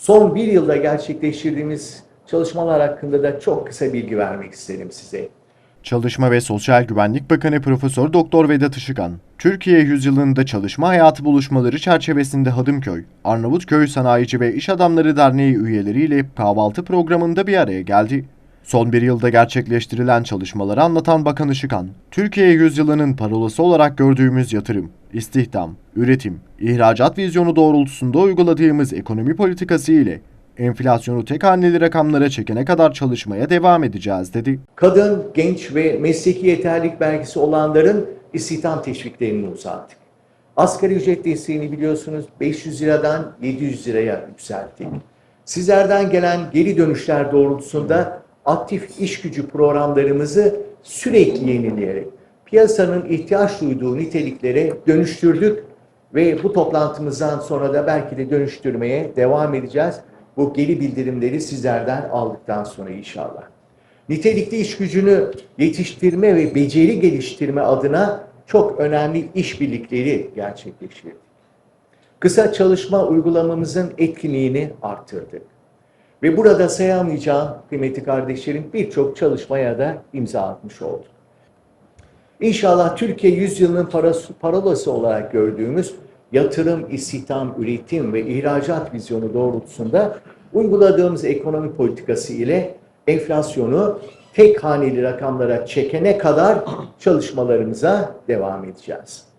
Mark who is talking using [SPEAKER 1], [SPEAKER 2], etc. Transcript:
[SPEAKER 1] Son bir yılda gerçekleştirdiğimiz çalışmalar hakkında da çok kısa bilgi vermek isterim size.
[SPEAKER 2] Çalışma ve Sosyal Güvenlik Bakanı Profesör Doktor Vedat Işıkhan, Türkiye yüzyılında çalışma hayatı buluşmaları çerçevesinde Hadımköy, Arnavutköy Sanayici ve İş Adamları Derneği üyeleriyle kahvaltı programında bir araya geldi. Son bir yılda gerçekleştirilen çalışmaları anlatan Bakan Işıkhan, Türkiye yüzyılının parolası olarak gördüğümüz yatırım, istihdam, üretim, ihracat vizyonu doğrultusunda uyguladığımız ekonomi politikası ile enflasyonu tek haneli rakamlara çekene kadar çalışmaya devam edeceğiz dedi.
[SPEAKER 1] Kadın, genç ve mesleki yeterlilik belgesi olanların istihdam teşviklerini uzattık. Asgari ücret desteğini biliyorsunuz 500 liradan 700 liraya yükselttik. Sizlerden gelen geri dönüşler doğrultusunda aktif iş gücü programlarımızı sürekli yenileyerek piyasanın ihtiyaç duyduğu niteliklere dönüştürdük ve bu toplantımızdan sonra da belki de dönüştürmeye devam edeceğiz. Bu geri bildirimleri sizlerden aldıktan sonra inşallah. Nitelikli iş gücünü yetiştirme ve beceri geliştirme adına çok önemli işbirlikleri gerçekleştirdik. Kısa çalışma uygulamamızın etkinliğini arttırdık. Ve burada sayamayacağım kıymetli kardeşlerim birçok çalışmaya da imza atmış olduk. İnşallah Türkiye yüzyılının parası, parolası olarak gördüğümüz yatırım, istihdam, üretim ve ihracat vizyonu doğrultusunda uyguladığımız ekonomi politikası ile enflasyonu tek haneli rakamlara çekene kadar çalışmalarımıza devam edeceğiz.